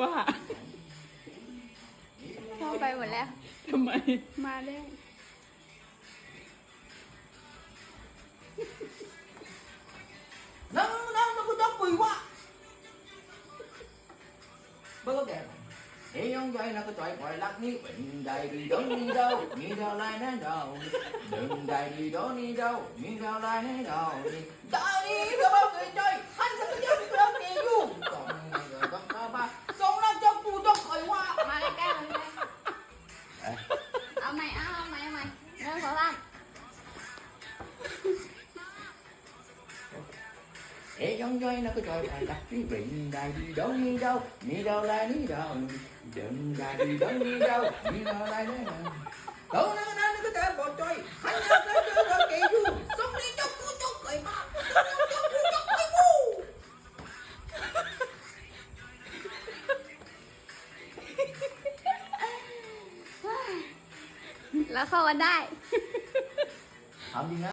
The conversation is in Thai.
ว่าเข้าไปหมดแล้ว ทำไม มาได้นั่งนั่งนั่งก็ต้องปุยวะบิกแก่เฮ้ยองใหญ่นะก็จอยปล่อยรักนี้เป็นใดดีดนนี่เดามีเดาวลายแน่เดาหนึ่งใดดีดนนี่เดามีเดาวลายแน่เดาตดาวนี้ก็บ้าเงยจอย ăn khó ăn Để trong dây nó cứ trời bài đặt cái bình đài đi đâu đi đâu Đi đâu lại đi đâu. Đừng đài đi đâu đi đâu Đi đâu lại đi đâu. แล้วเข้ากันได้ ถามจริงนะ